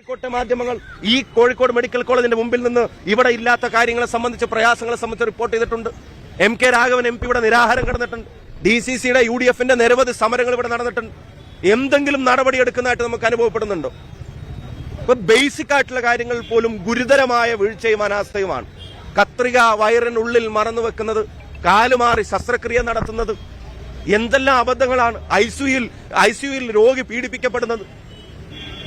കോഴിക്കോട്ടെ മാധ്യമങ്ങൾ ഈ കോഴിക്കോട് മെഡിക്കൽ കോളേജിന്റെ മുമ്പിൽ നിന്ന് ഇവിടെ ഇല്ലാത്ത കാര്യങ്ങളെ സംബന്ധിച്ച് പ്രയാസങ്ങളെ സംബന്ധിച്ച് റിപ്പോർട്ട് ചെയ്തിട്ടുണ്ട്. എം കെ രാഘവൻ എം പിയുടെ നിരാഹാരം കിടന്നിട്ടുണ്ട്. ഡി സി സിയുടെ യു ഡി എഫിന്റെ നിരവധി സമരങ്ങൾ ഇവിടെ നടന്നിട്ടുണ്ട്. എന്തെങ്കിലും നടപടി എടുക്കുന്നതായിട്ട് നമുക്ക് അനുഭവപ്പെടുന്നുണ്ടോ? ഇപ്പൊ ബേസിക് ആയിട്ടുള്ള കാര്യങ്ങൾ പോലും ഗുരുതരമായ വീഴ്ചയും അനാസ്ഥയുമാണ്. കത്രിക വയറിനുള്ളിൽ മറന്നു വെക്കുന്നത് കാലുമാറി ശസ്ത്രക്രിയ നടത്തുന്നത് എന്തെല്ലാം അബദ്ധങ്ങളാണ് ഐസിയുയിൽ ഐസിയുയിൽ രോഗി പീഡിപ്പിക്കപ്പെടുന്നത്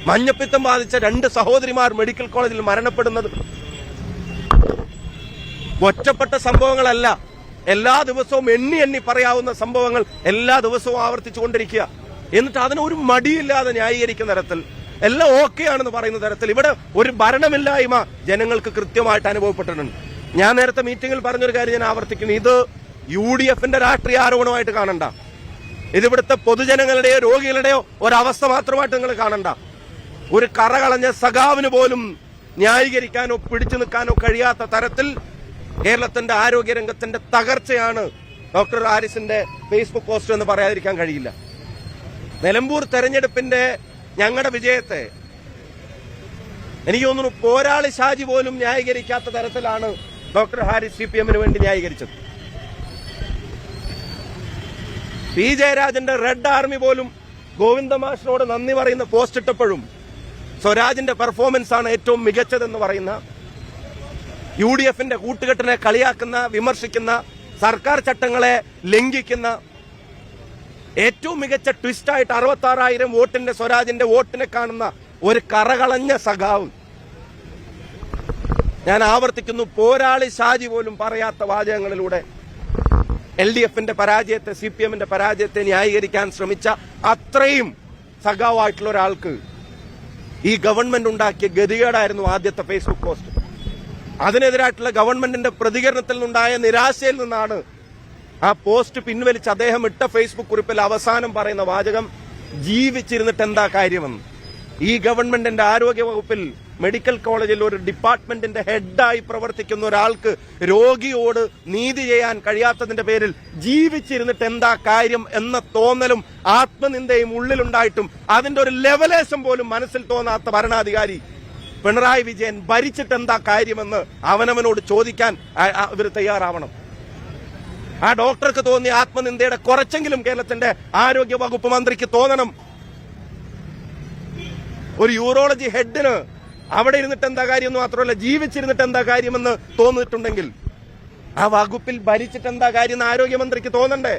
മഞ്ഞപ്പിത്തം ബാധിച്ച രണ്ട് സഹോദരിമാർ മെഡിക്കൽ കോളേജിൽ മരണപ്പെടുന്നത്. ഒറ്റപ്പെട്ട സംഭവങ്ങളല്ല. എല്ലാ ദിവസവും എണ്ണി എണ്ണി പറയാവുന്ന സംഭവങ്ങൾ എല്ലാ ദിവസവും ആവർത്തിച്ചുകൊണ്ടിരിക്കുക. എന്നിട്ട് അതിന് ഒരു മടിയില്ലാതെ ന്യായീകരിക്കുന്ന തരത്തിൽ എല്ലാം ഓക്കെ ആണെന്ന് പറയുന്ന തരത്തിൽ ഇവിടെ ഒരു ഭരണമില്ലായ്മ ജനങ്ങൾക്ക് കൃത്യമായിട്ട് അനുഭവപ്പെട്ടിട്ടുണ്ട്. ഞാൻ നേരത്തെ മീറ്റിംഗിൽ പറഞ്ഞൊരു കാര്യം ഞാൻ ആവർത്തിക്കുന്നു. ഇത് യു ഡി എഫിന്റെ രാഷ്ട്രീയ ആരോപണമായിട്ട് കാണണ്ട. ഇതിവിടുത്തെ പൊതുജനങ്ങളുടെയോ രോഗികളുടെയോ ഒരവസ്ഥ മാത്രമായിട്ട് നിങ്ങൾ കാണണ്ട. ഒരു കറകളഞ്ഞ സഖാവിന് പോലും ന്യായീകരിക്കാനോ പിടിച്ചു നിൽക്കാനോ കഴിയാത്ത തരത്തിൽ കേരളത്തിന്റെ ആരോഗ്യരംഗത്തിന്റെ തകർച്ചയാണ് ഡോക്ടർ ആരിസിന്റെ ഫേസ്ബുക്ക് പോസ്റ്റ് എന്ന് പറയാതിരിക്കാൻ കഴിയില്ല. നിലമ്പൂർ തെരഞ്ഞെടുപ്പിന്റെ ഞങ്ങളുടെ വിജയത്തെ എനിക്ക് തോന്നുന്നു പോരാളി ഷാജി പോലും ന്യായീകരിക്കാത്ത തരത്തിലാണ് ഡോക്ടർ ഹാരിസ് സി പി എമ്മിന് വേണ്ടി ന്യായീകരിച്ചത്. പി ജയരാജന്റെ റെഡ് ആർമി പോലും ഗോവിന്ദമാഷിനോട് നന്ദി പറയുന്ന പോസ്റ്റ് ഇട്ടപ്പോഴും സ്വരാജിന്റെ പെർഫോമൻസ് ആണ് ഏറ്റവും മികച്ചതെന്ന് പറയുന്ന യു ഡി എഫിന്റെ കൂട്ടുകെട്ടിനെ കളിയാക്കുന്ന വിമർശിക്കുന്ന സർക്കാർ ചട്ടങ്ങളെ ലംഘിക്കുന്ന ഏറ്റവും മികച്ച ട്വിസ്റ്റായിട്ട് അറുപത്തി ആറായിരം വോട്ടിന്റെ സ്വരാജിന്റെ വോട്ടിനെ കാണുന്ന ഒരു കറകളഞ്ഞ സഖാവ്. ഞാൻ ആവർത്തിക്കുന്നു പോരാളി ഷാജി പോലും പറയാത്ത വാചകങ്ങളിലൂടെ എൽ ഡി എഫിന്റെ പരാജയത്തെ സി പി എമ്മിന്റെ പരാജയത്തെ ന്യായീകരിക്കാൻ ശ്രമിച്ച അത്രയും സഖാവായിട്ടുള്ള ഒരാൾക്ക് ഈ ഗവൺമെന്റ് ഉണ്ടാക്കിയ ഗതികേടായിരുന്നു ആദ്യത്തെ ഫേസ്ബുക്ക് പോസ്റ്റ് അതിനെതിരായിട്ടുള്ള ഗവൺമെന്റിന്റെ പ്രതികരണത്തിൽ നിന്നുണ്ടായ നിരാശയിൽ നിന്നാണ് ആ പോസ്റ്റ് പിൻവലിച്ച് അദ്ദേഹം ഇട്ട ഫേസ്ബുക്ക് കുറിപ്പിൽ അവസാനം പറയുന്ന വാചകം ജീവിച്ചിരുന്നിട്ട് എന്താ കാര്യമെന്ന്? ഈ ഗവൺമെന്റിന്റെ ആരോഗ്യ വകുപ്പിൽ മെഡിക്കൽ കോളേജിൽ ഒരു ഡിപ്പാർട്ട്മെന്റിന്റെ ഹെഡായി പ്രവർത്തിക്കുന്ന ഒരാൾക്ക് രോഗിയോട് നീതി ചെയ്യാൻ കഴിയാത്തതിന്റെ പേരിൽ ജീവിച്ചിരുന്നിട്ട് എന്താ കാര്യം എന്ന തോന്നലും ആത്മനിന്ദയും ഉള്ളിലുണ്ടായിട്ടും അതിന്റെ ഒരു ലെവലേശം പോലും മനസ്സിൽ തോന്നാത്ത ഭരണാധികാരി പിണറായി വിജയൻ ഭരിച്ചിട്ട് എന്താ കാര്യമെന്ന് അവനവനോട് ചോദിക്കാൻ ഇവർ തയ്യാറാവണം. ആ ഡോക്ടർക്ക് തോന്നിയ ആത്മനിന്ദയുടെ കുറച്ചെങ്കിലും കേരളത്തിന്റെ ആരോഗ്യ വകുപ്പ് മന്ത്രിക്ക് തോന്നണം. ഒരു യൂറോളജി ഹെഡിന് അവിടെ ഇരുന്നിട്ട് എന്താ കാര്യം എന്ന് മാത്രമല്ല ജീവിച്ചിരുന്നിട്ട് എന്താ കാര്യമെന്ന് തോന്നിയിട്ടുണ്ടെങ്കിൽ ആ വകുപ്പിൽ ഭരിച്ചിട്ട് എന്താ കാര്യം എന്ന് ആരോഗ്യമന്ത്രിക്ക് തോന്നണ്ടേ?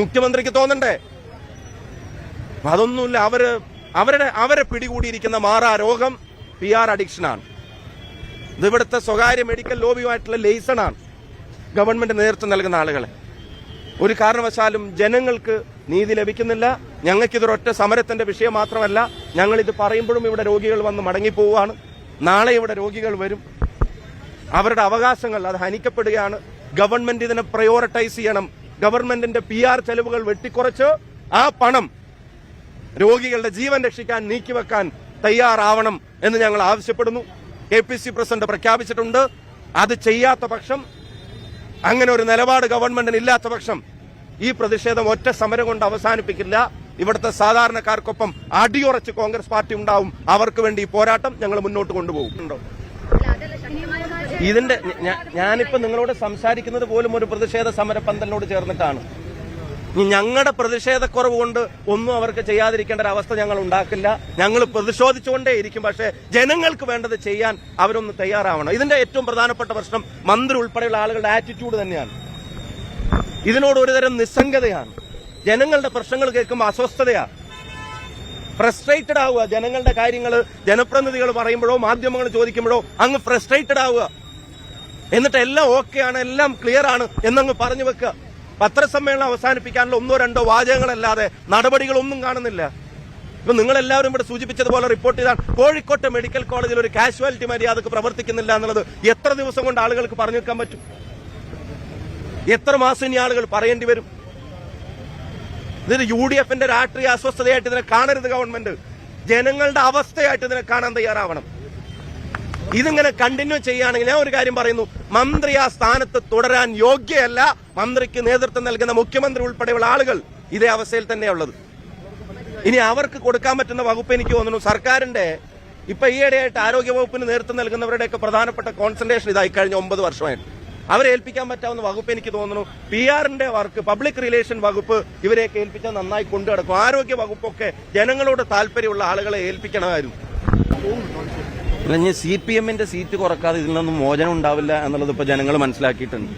മുഖ്യമന്ത്രിക്ക് തോന്നണ്ടേ? അതൊന്നുമില്ല. അവർ അവരുടെ അവരെ പിടികൂടിയിരിക്കുന്ന മാറാ രോഗം പി ആർ അഡിക്ഷനാണ്. ഇത് ഇവിടുത്തെ സ്വകാര്യ മെഡിക്കൽ ലോബിയുമായിട്ടുള്ള ലേസണാണ് ഗവൺമെന്റ് നേതൃത്വം നൽകുന്ന ആളുകളെ. ഒരു കാരണവശാലും ജനങ്ങൾക്ക് നീതി ലഭിക്കുന്നില്ല. ഞങ്ങൾക്കിതൊരൊറ്റ സമരത്തിന്റെ വിഷയം മാത്രമല്ല ഞങ്ങൾ ഇത് പറയുമ്പോഴും ഇവിടെ രോഗികൾ വന്ന് മടങ്ങിപ്പോവുകയാണ്. നാളെ ഇവിടെ രോഗികൾ വരും. അവരുടെ അവകാശങ്ങൾ അത് ഹനിക്കപ്പെടുകയാണ്. ഗവൺമെന്റ് ഇതിനെ പ്രയോറിറ്റൈസ് ചെയ്യണം. ഗവൺമെന്റിന്റെ പി ആർ ചെലവുകൾ വെട്ടിക്കുറച്ച് ആ പണം രോഗികളുടെ ജീവൻ രക്ഷിക്കാൻ നീക്കിവെക്കാൻ തയ്യാറാവണം എന്ന് ഞങ്ങൾ ആവശ്യപ്പെടുന്നു. കെ പി സി പ്രസിഡന്റ് പ്രഖ്യാപിച്ചിട്ടുണ്ട്. അത് ചെയ്യാത്ത പക്ഷം അങ്ങനെ ഒരു നിലപാട് ഗവൺമെന്റിന് ഇല്ലാത്ത പക്ഷം ഈ പ്രതിഷേധം ഒറ്റ സമരം കൊണ്ട് അവസാനിപ്പിക്കില്ല. ഇവിടുത്തെ സാധാരണക്കാർക്കൊപ്പം അടിയുറച്ച് കോൺഗ്രസ് പാർട്ടി ഉണ്ടാവും. അവർക്ക് വേണ്ടി ഈ പോരാട്ടം ഞങ്ങൾ മുന്നോട്ട് കൊണ്ടുപോകും. ഇതിന്റെ ഞാനിപ്പോ നിങ്ങളോട് സംസാരിക്കുന്നത് പോലും ഒരു പ്രതിഷേധ സമര പന്തലിനോട് ചേർന്നിട്ടാണ്. ഞങ്ങളുടെ പ്രതിഷേധക്കുറവ് കൊണ്ട് ഒന്നും അവർക്ക് ചെയ്യാതിരിക്കേണ്ട ഒരു അവസ്ഥ ഞങ്ങൾ ഉണ്ടാക്കില്ല. ഞങ്ങൾ പ്രതിഷേധിച്ചുകൊണ്ടേ ഇരിക്കും. പക്ഷേ ജനങ്ങൾക്ക് വേണ്ടത് ചെയ്യാൻ അവരൊന്ന് തയ്യാറാവണം. ഇതിന്റെ ഏറ്റവും പ്രധാനപ്പെട്ട പ്രശ്നം മന്ത്രി ഉൾപ്പെടെയുള്ള ആളുകളുടെ ആറ്റിറ്റ്യൂഡ് തന്നെയാണ്. ഇതിനോട് ഒരുതരം നിസ്സംഗതയാണ്. ജനങ്ങളുടെ പ്രശ്നങ്ങൾ കേൾക്കുമ്പോൾ അസ്വസ്ഥതയാണ്. ഫ്രസ്ട്രേറ്റഡ് ആവുക. ജനങ്ങളുടെ കാര്യങ്ങൾ ജനപ്രതിനിധികൾ പറയുമ്പോഴോ മാധ്യമങ്ങൾ ചോദിക്കുമ്പോഴോ അങ്ങ് ഫ്രസ്ട്രേറ്റഡ് ആവുക. എന്നിട്ട് എല്ലാം ഓക്കെയാണ് എല്ലാം ക്ലിയർ ആണ് എന്നങ്ങ് പറഞ്ഞു വെക്കുക. പത്രസമ്മേളനം അവസാനിപ്പിക്കാനുള്ള ഒന്നോ രണ്ടോ വാചകങ്ങളല്ലാതെ നടപടികളൊന്നും കാണുന്നില്ല. ഇപ്പൊ നിങ്ങൾ എല്ലാവരും ഇവിടെ സൂചിപ്പിച്ചതുപോലെ റിപ്പോർട്ട് ചെയ്താൽ കോഴിക്കോട്ടെ മെഡിക്കൽ കോളേജിൽ ഒരു കാഷ്വാലിറ്റി മര്യാദയ്ക്ക് പ്രവർത്തിക്കുന്നില്ല എന്നുള്ളത് എത്ര ദിവസം കൊണ്ട് ആളുകൾക്ക് പറഞ്ഞു വെക്കാൻ പറ്റും? എത്ര മാസം ഇനി ആളുകൾ പറയേണ്ടി വരും? ഇതിന് യു ഡി എഫിന്റെ രാഷ്ട്രീയ അസ്വസ്ഥതയായിട്ട് ഇതിനെ കാണരുത് ഗവൺമെന്റ്. ജനങ്ങളുടെ അവസ്ഥയായിട്ട് ഇതിനെ കാണാൻ തയ്യാറാവണം. ഇതിങ്ങനെ കണ്ടിന്യൂ ചെയ്യുകയാണെങ്കിൽ ഞാൻ ഒരു കാര്യം പറയുന്നു. മന്ത്രി ആ സ്ഥാനത്ത് തുടരാൻ യോഗ്യയല്ല. മന്ത്രിക്ക് നേതൃത്വം നൽകുന്ന മുഖ്യമന്ത്രി ഉൾപ്പെടെയുള്ള ആളുകൾ ഇതേ അവസ്ഥയിൽ തന്നെയുള്ളത്. ഇനി അവർക്ക് കൊടുക്കാൻ പറ്റുന്ന വകുപ്പ് എനിക്ക് തോന്നുന്നു സർക്കാരിന്റെ ഇപ്പൊ ഈയിടെയായിട്ട് ആരോഗ്യവകുപ്പിന് നേതൃത്വം നൽകുന്നവരുടെയൊക്കെ പ്രധാനപ്പെട്ട കോൺസെൻട്രേഷൻ ഇതായി കഴിഞ്ഞ ഒമ്പത് വർഷമായിട്ട്. അവരെ ഏൽപ്പിക്കാൻ പറ്റാവുന്ന വകുപ്പ് എനിക്ക് തോന്നുന്നു. പി ആറിന്റെ വർക്ക് പബ്ലിക് റിലേഷൻ വകുപ്പ് ഇവരെയൊക്കെ ഏൽപ്പിച്ചാൽ നന്നായി കൊണ്ടു നടക്കും. ആരോഗ്യ വകുപ്പൊക്കെ ജനങ്ങളോട് താല്പര്യമുള്ള ആളുകളെ ഏൽപ്പിക്കണമായിരുന്നു. സി പി എമ്മിന്റെ സീറ്റ് കുറക്കാതെ ഇതിൽ നിന്നും മോചനം ഉണ്ടാവില്ല എന്നുള്ളത് ഇപ്പൊ ജനങ്ങൾ മനസ്സിലാക്കിയിട്ടുണ്ട്.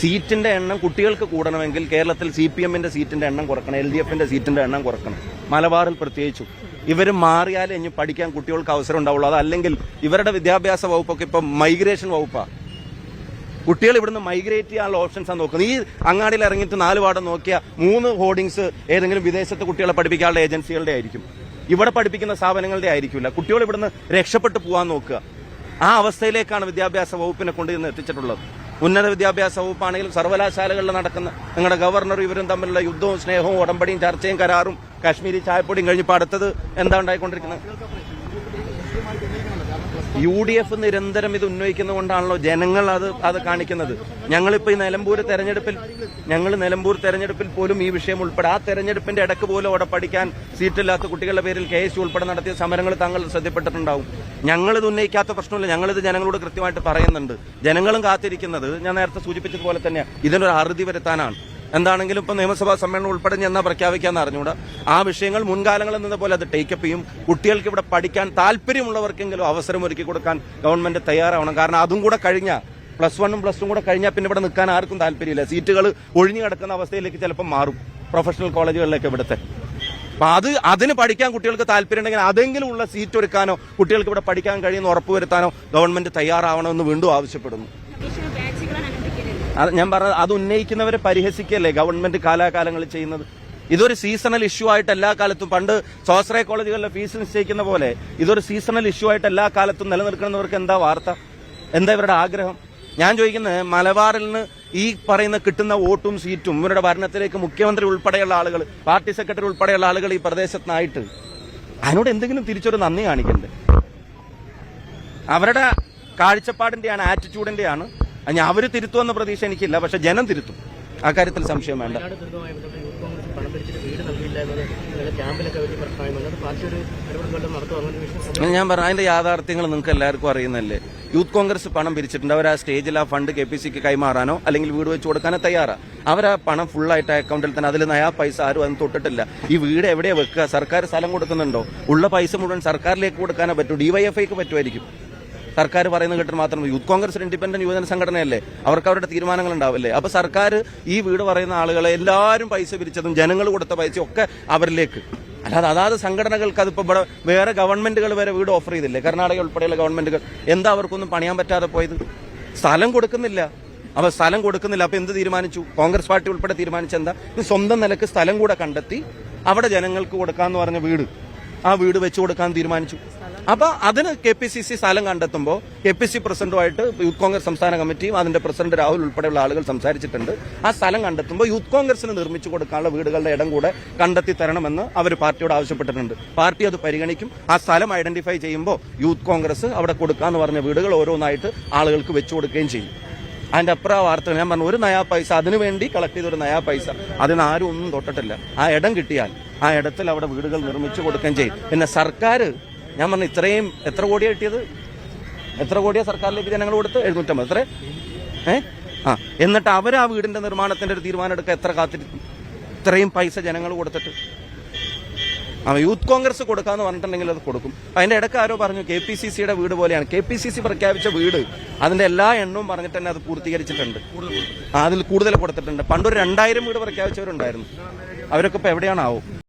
സീറ്റിന്റെ എണ്ണം കുട്ടികൾക്ക് കൂടണമെങ്കിൽ കേരളത്തിൽ സി പി എമ്മിന്റെ സീറ്റിന്റെ എണ്ണം കുറക്കണം എൽ ഡി എഫിന്റെ സീറ്റിന്റെ എണ്ണം കുറക്കണം. മലബാറിൽ പ്രത്യേകിച്ചും. ഇവർ മാറിയാലേ ഇനി പഠിക്കാൻ കുട്ടികൾക്ക് അവസരം ഉണ്ടാവുള്ളൂ. അതല്ലെങ്കിൽ ഇവരുടെ വിദ്യാഭ്യാസ വകുപ്പൊക്കെ ഇപ്പൊ മൈഗ്രേഷൻ വകുപ്പാണ് കുട്ടികൾ ഇവിടുന്ന് മൈഗ്രേറ്റ് ചെയ്യാനുള്ള ഓപ്ഷൻസ് ആണ് നോക്കുന്നത്. ഈ അങ്ങാടിയിൽ ഇറങ്ങിയിട്ട് നാല് പാടം നോക്കിയ മൂന്ന് ഹോർഡിങ്സ് ഏതെങ്കിലും വിദേശത്ത് കുട്ടികളെ പഠിപ്പിക്കാനുള്ള ഏജൻസികളുടെ ആയിരിക്കും. ഇവിടെ പഠിപ്പിക്കുന്ന സ്ഥാപനങ്ങളുടെ ആയിരിക്കില്ല. കുട്ടികൾ ഇവിടുന്ന് രക്ഷപ്പെട്ട് പോകാൻ നോക്കുക. ആ അവസ്ഥയിലേക്കാണ് വിദ്യാഭ്യാസ വകുപ്പിനെ കൊണ്ടുവന്ന് എത്തിച്ചിട്ടുള്ളത്. ഉന്നത വിദ്യാഭ്യാസ വകുപ്പാണെങ്കിലും സർവകലാശാലകളിൽ നടക്കുന്ന നിങ്ങളുടെ ഗവർണർ ഇവരും തമ്മിലുള്ള യുദ്ധവും സ്നേഹവും ഉടമ്പടിയും ചർച്ചയും കരാറും കാശ്മീരി ചായപ്പൊടിയും കഴിഞ്ഞപ്പോൾ അടുത്തത് എന്താ ഉണ്ടായിക്കൊണ്ടിരിക്കുന്നത്? യു ഡി എഫ് നിരന്തരം ഇത് ഉന്നയിക്കുന്നതുകൊണ്ടാണല്ലോ ജനങ്ങൾ അത് അത് കാണിക്കുന്നത്. ഞങ്ങളിപ്പോൾ ഈ നിലമ്പൂർ തെരഞ്ഞെടുപ്പിൽ ഞങ്ങൾ നിലമ്പൂർ തെരഞ്ഞെടുപ്പിൽ പോലും ഈ വിഷയം ഉൾപ്പെടെ ആ തെരഞ്ഞെടുപ്പിന്റെ ഇടയ്ക്ക് പോലും അവിടെ പഠിക്കാൻ സീറ്റില്ലാത്ത കുട്ടികളുടെ പേരിൽ കെ എസ് ഉൾപ്പെടെ നടത്തിയ സമരങ്ങൾ താങ്കൾ ശ്രദ്ധപ്പെട്ടിട്ടുണ്ടാവും. ഞങ്ങളിത് ഉന്നയിക്കാത്ത പ്രശ്നമില്ല ഞങ്ങളിത് ജനങ്ങളോട് കൃത്യമായിട്ട് പറയുന്നുണ്ട്. ജനങ്ങളും കാത്തിരിക്കുന്നത് ഞാൻ നേരത്തെ സൂചിപ്പിച്ചതുപോലെ തന്നെയാണ് ഇതിനൊരു അറുതി വരുത്താനാണ്. എന്താണെങ്കിലും ഇപ്പൊ നിയമസഭാ സമ്മേളനം ഉൾപ്പെടെ ഞാൻ എന്നാ പ്രഖ്യാപിക്കാന്ന് അറിഞ്ഞുകൂടാ? ആ വിഷയങ്ങൾ മുൻകാലങ്ങളിൽ നിന്ന പോലെ അത് ടേക്കപ്പ് ചെയ്യും. കുട്ടികൾക്ക് ഇവിടെ പഠിക്കാൻ താല്പര്യമുള്ളവർക്കെങ്കിലും അവസരം ഒരുക്കി കൊടുക്കാൻ ഗവൺമെന്റ് തയ്യാറാവണം. കാരണം അതും കൂടെ കഴിഞ്ഞാൽ പ്ലസ് വണ്ണും പ്ലസ് ടു കൂടെ കഴിഞ്ഞാൽ പിന്നെ ഇവിടെ നിൽക്കാൻ ആർക്കും താല്പര്യമില്ല. സീറ്റുകൾ ഒഴിഞ്ഞു കിടക്കുന്ന അവസ്ഥയിലേക്ക് ചിലപ്പോൾ മാറും. പ്രൊഫഷണൽ കോളേജുകളിലേക്ക് ഇവിടുത്തെ. അപ്പൊ അത് അതിന് പഠിക്കാൻ കുട്ടികൾക്ക് താല്പര്യം ഉണ്ടെങ്കിൽ അതെങ്കിലും ഉള്ള സീറ്റ് ഒരുക്കാനോ കുട്ടികൾക്ക് ഇവിടെ പഠിക്കാൻ കഴിയുന്ന ഉറപ്പുവരുത്താനോ ഗവൺമെന്റ് തയ്യാറാവണമെന്ന് വീണ്ടും ആവശ്യപ്പെടുന്നു. ഞാൻ പറഞ്ഞത് അത് ഉന്നയിക്കുന്നവരെ പരിഹസിക്കല്ലേ ഗവൺമെന്റ് കാലാകാലങ്ങളിൽ ചെയ്യുന്നത്? ഇതൊരു സീസണൽ ഇഷ്യൂ ആയിട്ട് എല്ലാ കാലത്തും പണ്ട് സ്വാശ്രയ കോളേജുകളിലെ ഫീസ് നിശ്ചയിക്കുന്ന പോലെ ഇതൊരു സീസണൽ ഇഷ്യൂ ആയിട്ട് എല്ലാ കാലത്തും നിലനിൽക്കുന്നവർക്ക് എന്താ വാർത്ത? എന്താ ഇവരുടെ ആഗ്രഹം? ഞാൻ ചോദിക്കുന്നത് മലബാറിൽ നിന്ന് ഈ പറയുന്ന കിട്ടുന്ന വോട്ടും സീറ്റും ഇവരുടെ ഭരണത്തിലേക്ക് മുഖ്യമന്ത്രി ഉൾപ്പെടെയുള്ള ആളുകൾ പാർട്ടി സെക്രട്ടറി ഉൾപ്പെടെയുള്ള ആളുകൾ ഈ പ്രദേശത്തിനായിട്ട് അതിനോട് എന്തെങ്കിലും തിരിച്ചൊരു നന്ദി കാണിക്കണ്ടേ? അവരുടെ കാഴ്ചപ്പാടിന്റെയാണ് ആറ്റിറ്റ്യൂഡിന്റെയാണ് ഞാൻ അവർ തിരുത്തുമെന്ന പ്രതീക്ഷ എനിക്കില്ല പക്ഷെ ജനം തിരുത്തും. ആ കാര്യത്തിൽ സംശയം വേണ്ട. ഞാൻ പറഞ്ഞു അതിന്റെ യാഥാർത്ഥ്യങ്ങൾ നിങ്ങൾക്ക് എല്ലാവർക്കും അറിയുന്നല്ലേ യൂത്ത് കോൺഗ്രസ് പണം പിരിച്ചിട്ടുണ്ട്. അവർ ആ സ്റ്റേജിൽ ആ ഫണ്ട് കെ പി സിക്ക് കൈമാറാനോ അല്ലെങ്കിൽ വീട് വെച്ച് കൊടുക്കാനോ തയ്യാറാ. അവർ ആ പണം ഫുള്ളായിട്ട് അക്കൗണ്ടിൽ തന്നെ അതിൽ നയാ പൈസ ആരും അതിന് തൊട്ടിട്ടില്ല. ഈ വീട് എവിടെയാണ് വെക്കുക? സർക്കാർ സ്ഥലം കൊടുക്കുന്നുണ്ടോ? ഉള്ള പൈസ മുഴുവൻ സർക്കാരിലേക്ക് കൊടുക്കാനേ പറ്റൂ. ഡിവൈഎഫ്ഐക്ക് പറ്റുമായിരിക്കും. സർക്കാർ പറയുന്നത് കേട്ടിട്ട് മാത്രം യൂത്ത് കോൺഗ്രസ് ഇൻഡിപെൻഡന്റ് യുവജന സംഘടനയല്ലേ? അവർക്ക് അവരുടെ തീരുമാനങ്ങൾ ഉണ്ടാവില്ലേ അപ്പൊ സർക്കാർ ഈ വീട് പറയുന്ന ആളുകളെ എല്ലാവരും പൈസ പിരിച്ചതും ജനങ്ങൾ കൊടുത്ത പൈസ ഒക്കെ അവരിലേക്ക്. അല്ലാതെ അതാത് സംഘടനകൾക്ക് അതിപ്പോ ഇവിടെ വേറെ ഗവൺമെന്റുകൾ വരെ വീട് ഓഫർ ചെയ്തില്ലേ? കർണാടക ഉൾപ്പെടെയുള്ള ഗവൺമെന്റുകൾ. എന്താ അവർക്കൊന്നും പണിയാൻ പറ്റാതെ പോയത്? സ്ഥലം കൊടുക്കുന്നില്ല. അപ്പൊ സ്ഥലം കൊടുക്കുന്നില്ല. അപ്പൊ എന്ത് തീരുമാനിച്ചു? കോൺഗ്രസ് പാർട്ടി ഉൾപ്പെടെ തീരുമാനിച്ചെന്താ സ്വന്തം നിലയ്ക്ക് സ്ഥലം കൂടെ കണ്ടെത്തി അവിടെ ജനങ്ങൾക്ക് കൊടുക്കാന്ന് പറഞ്ഞ വീട് ആ വീട് വെച്ചു കൊടുക്കാൻ തീരുമാനിച്ചു. അപ്പൊ അതിന് കെ പി സി സി സ്ഥലം കണ്ടെത്തുമ്പോൾ കെ പി സി പ്രസിഡന്റുമായിട്ട് യൂത്ത് കോൺഗ്രസ് സംസ്ഥാന കമ്മിറ്റിയും അതിന്റെ പ്രസിഡന്റ് രാഹുൽ ഉൾപ്പെടെയുള്ള ആളുകൾ സംസാരിച്ചിട്ടുണ്ട്. ആ സ്ഥലം കണ്ടെത്തുമ്പോൾ യൂത്ത് കോൺഗ്രസിന് നിർമ്മിച്ചു കൊടുക്കാനുള്ള വീടുകളുടെ ഇടം കൂടെ കണ്ടെത്തി തരണമെന്ന് അവർ പാർട്ടിയോട് ആവശ്യപ്പെട്ടിട്ടുണ്ട്. പാർട്ടി അത് പരിഗണിക്കും. ആ സ്ഥലം ഐഡന്റിഫൈ ചെയ്യുമ്പോൾ യൂത്ത് കോൺഗ്രസ് അവിടെ കൊടുക്കാന്ന് പറഞ്ഞ വീടുകൾ ഓരോന്നായിട്ട് ആളുകൾക്ക് വെച്ചു കൊടുക്കുകയും ചെയ്യും. അതിന്റെ അപ്പുറം ആ വാർത്ത ഞാൻ പറഞ്ഞു ഒരു നയാ പൈസ അതിനുവേണ്ടി കളക്ട് ചെയ്ത ഒരു നയാ പൈസ അതിന് ആരും ഒന്നും തൊട്ടിട്ടില്ല. ആ ഇടം കിട്ടിയാൽ ആ ഇടത്തിൽ അവിടെ വീടുകൾ നിർമ്മിച്ചു കൊടുക്കുകയും ചെയ്യും. പിന്നെ സർക്കാർ ഞാൻ പറഞ്ഞു ഇത്രയും എത്ര കോടിയാ കിട്ടിയത്? എത്ര കോടിയാ സർക്കാരിലേക്ക് ജനങ്ങൾ കൊടുത്ത്? എഴുന്നൂറ്റമ്പത്. എത്ര? ഏ? ആ. എന്നിട്ട് അവർ ആ വീടിന്റെ നിർമ്മാണത്തിന്റെ ഒരു തീരുമാനം എടുക്കാൻ എത്ര കാത്തിരിക്കും ഇത്രയും പൈസ ജനങ്ങൾ കൊടുത്തിട്ട്. ആ യൂത്ത് കോൺഗ്രസ് കൊടുക്കാന്ന് പറഞ്ഞിട്ടുണ്ടെങ്കിൽ അത് കൊടുക്കും. അതിന്റെ ഇടയ്ക്ക് ആരോ പറഞ്ഞു കെ പി സി സിയുടെ വീട് പോലെയാണ്. കെ പി സി സി പ്രഖ്യാപിച്ച വീട് അതിന്റെ എല്ലാ എണ്ണവും പറഞ്ഞിട്ട് തന്നെ അത് പൂർത്തീകരിച്ചിട്ടുണ്ട്. അതിൽ കൂടുതൽ കൊടുത്തിട്ടുണ്ട്. പണ്ടൊരു രണ്ടായിരം വീട് പ്രഖ്യാപിച്ചവരുണ്ടായിരുന്നു. അവരൊക്കെ ഇപ്പൊ എവിടെയാണാവും?